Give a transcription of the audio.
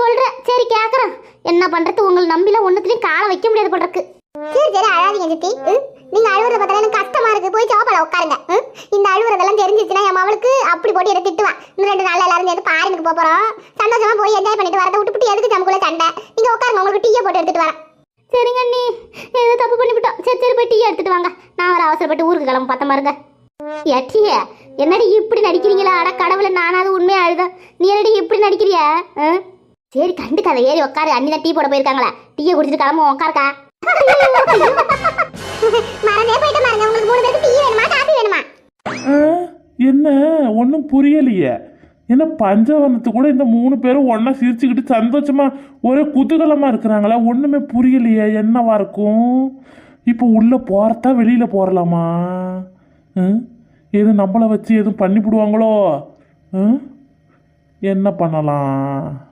சொல்றேன். சரி கேக்குறேன். என்ன பண்றது? உங்களை நம்பில ஒண்ணுத்துலயும் காலை வைக்க முடியாது போல சரி சரி அழாதீங்க சித்தி? நீங்க அழுவுறத பார்த்தா எனக்கு கஷ்டமா இருக்கு. போய் சோப்பால உட்காருங்க? இந்த அழுவுறதெல்லாம் தெரிஞ்சிச்சுன்னா என் மவளுக்கு அப்படி போட்டு எடுத்து திட்டுவான் இன்னும் ரெண்டு நாள்ல எல்லாரும் சேர்ந்து பாருங்க போக போறோம். சந்தோஷமா போய் என்ஜாய் பண்ணிட்டு வரதை விட்டுப்புட்டு எதுக்கு நமக்குள்ள சண்டை? நீங்க உட்காருங்க உங்களுக்கு டீயை போட்டு எடுத்துட்டு வரேன். சரிங்க அண்ணி. ஏதோ தப்பு பண்ணிவிட்டோம். சரி சரி போய் டீ எடுத்துட்டு வாங்க. நான் வர அவசரப்பட்டு ஊருக்கு கிளம்ப பார்த்த பாருங்க. ஏட்டிய என்னடி இப்படி நடிக்கிறீங்களா? அட கடவுளை நானாவது உண்மையா அழுதேன். நீ என்னடி இப்படி நடிக்கிறிய? ஆ? சரி கண்டுக்காத ஏறி உட்காரு அண்ணி தான் டீ போட போயிருக்காங்களா. டீயை குடிச்சிட்டு கிளம்புவோம். உட்காருக்கா மறந்தே போயிட்டு மறந்து உங்களுக்கு மூணு பேருக்கு டீ வேணுமா? காஃபி வேணுமா? ஆ, என்ன? ஒன்றும் புரியலையே. என்ன பஞ்சவர்ணத்து கூட இந்த மூணு பேரும் ஒன்றா சிரிச்சுக்கிட்டு சந்தோஷமா ஒரே குதூகலமாக இருக்கிறாங்களா? ஒன்றுமே புரியலையே. என்னவா இருக்கும்? இப்போ உள்ளே போகிறதா வெளியில் போகலாமா எதுவும் நம்மளை வச்சு எதுவும் பண்ணிவிடுவாங்களோ என்ன பண்ணலாம்?